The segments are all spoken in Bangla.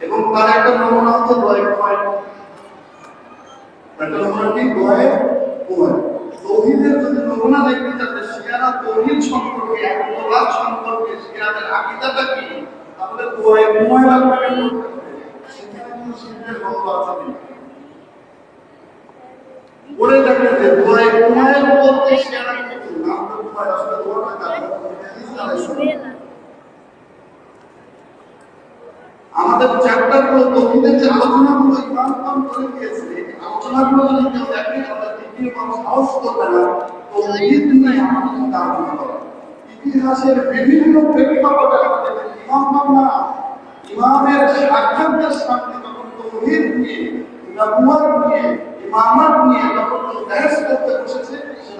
এবং তার একটা নমুনা হচ্ছে দোয়াই কুমায় একটা নমুনা কি? দোয়াই কুমায় তৌহিদের যদি নমুনা দেখতে চাচ্ছে শিয়ারা তৌহিদ সম্পর্কে একলাভ সম্পর্কে শিয়াদের আকিদাটা কি? তাহলে দোয়াই কুমায় পড়তে সেখানে। দেখেন যে দোয়াই কুমায়ের বলতে শিয়ারা কিন্তু তো কুমায় আসলে দোয়াটা কাজ আমাদের চ্যাপ্টারগুলো তৌহিদের যে আলোচনাগুলো ইমাম করে দিয়েছে আলোচনাগুলো যদি কেউ দেখে, তাহলে দ্বিতীয় মানুষ সাহস করবে না। তৌহিদ নিয়ে আমাদের সাথে আলোচনা করা। ইতিহাসের বিভিন্ন প্রেক্ষাপটে আমাদের ইমাম না ইমামের সাক্ষাৎকার সামনে যখন তৌহিদ নিয়ে, নবুয়াত নিয়ে, ইমামাত নিয়ে যখন কেউ বহস করতে বসেছে, সে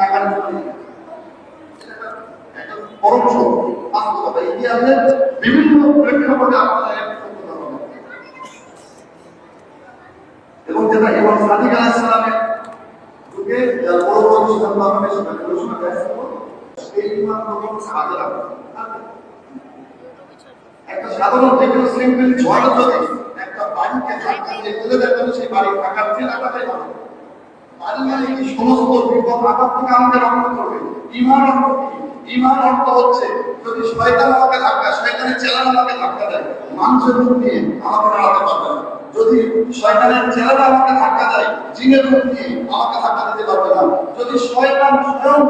একটা পরম সত্য বাস্তবতা। ইতিহাসের বিভিন্ন প্রেক্ষাপটে আপনারা এবং যেটা ইমাম সাদিক আলাইহিসসালামের যুগে যার বড় বড় আমাদের আলোচনা করেছিল সেই সাধারণ একটা সাধারণ সিম্পল যদি একটা বাড়িকে তুলে দেয়, তাহলে সেই বাড়ি থাকার ভালো। বাড়ি সমস্ত বিপদ আপদ থেকে আমাকে রক্ষা করবে? ইমান ইমান অর্থ হচ্ছে যদি শয়তান আমাকে ধাক্কা, শয়তানের চেলান আমাকে ধাক্কা দেয়, মানুষের রূপ নিয়ে আমাকে দাঁড়াতে পারবে না। যদি শয়তানের চেলারা আমাকে ধাক্কা দেয়, জিনের রূপ নিয়ে আমাকে ধাক্কা দিতে পারবে না। যদি শয়তান স্বয়ং